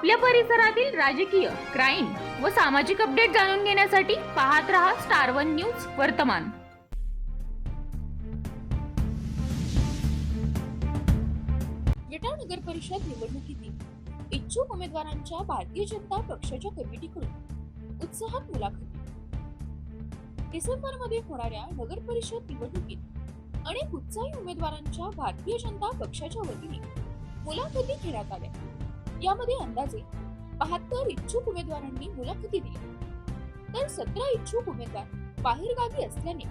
आपल्या परिसरातील राजकीय क्राईम व सामाजिक अपडेट जाणून घेण्यासाठी पाहत रहा स्टार वन न्यूज वर्तमान. विटा नगर परिषद निवडणुकीतील इच्छुक उमेदवारांच्या भारतीय जनता पक्षाच्या कमिटीकडून उत्साहात मुलाखती. डिसेंबरमध्ये होणाऱ्या नगर परिषद निवडणुकीत अनेक उत्साही उमेदवारांच्या भारतीय जनता पक्षाच्या वतीने मुलाखती घेण्यात आल्या. यामध्ये अंदाजे बहात्तर इच्छुक उमेदवारांनी मुलाखती दिली. तर सतरा इच्छुक उमेदवार बाहेरगावी असल्याने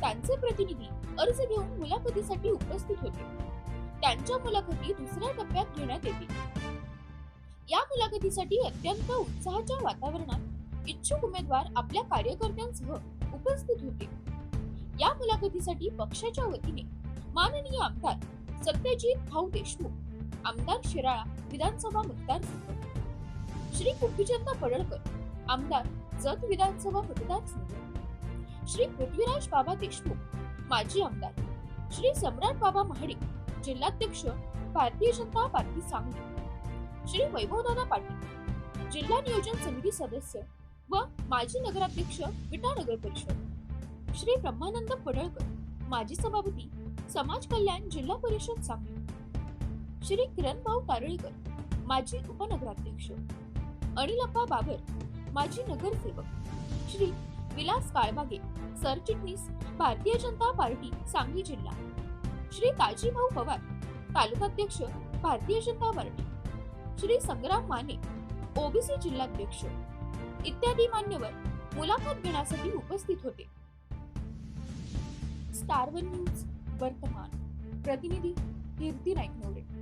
त्यांचे प्रतिनिधी अर्ज घेऊन मुलाखतीसाठी उपस्थित होते. त्यांच्या मुलाखती दुसऱ्या टप्प्यात घेण्यात येतील. या मुलाखतीसाठी अत्यंत उत्साहाच्या वातावरणात इच्छुक उमेदवार आपल्या कार्यकर्त्यांसह उपस्थित होते. या मुलाखतीसाठी पक्षाच्या वतीने माननीय आमदार सत्यजित भाऊ देशमुख आमदार शिराळा विधानसभा मतदारसंघ. श्री कुकीचंद पडळकर आमदार जत विधानसभा मतदारसंघ. श्री पृथ्वीराज बाबा देशमुख माजी आमदार. श्री सम्राट बाबा महाडिक जिल्हाध्यक्ष भारतीय जनता पार्टी सांगली. श्री वैभवदादा पाटील जिल्हा नियोजन समिती सदस्य व माजी नगराध्यक्ष विटा नगर परिषद. श्री ब्रह्मानंद पडळकर माजी सभापती समाज कल्याण जिल्हा परिषद सांगली. श्री किरण भाऊ तारळीकर माजी उपनगराध्यक्ष. अनिलप्पा बाबर माजी नगरसेवक. श्री विलास काळबागे सरचिटणीस भारतीय जनता पार्टी सांगली जिल्हा. श्री काळजीभाऊ पवार तालुकाध्यक्ष भारतीय जनता पार्टी. श्री संग्राम माने ओबीसी जिल्हाध्यक्ष. इत्यादी मान्यवर मुलाखत घेण्यासाठी उपस्थित होते. स्टार वन न्यूज वर्तमान. प्रतिनिधी कीर्ती नाईकनवरे.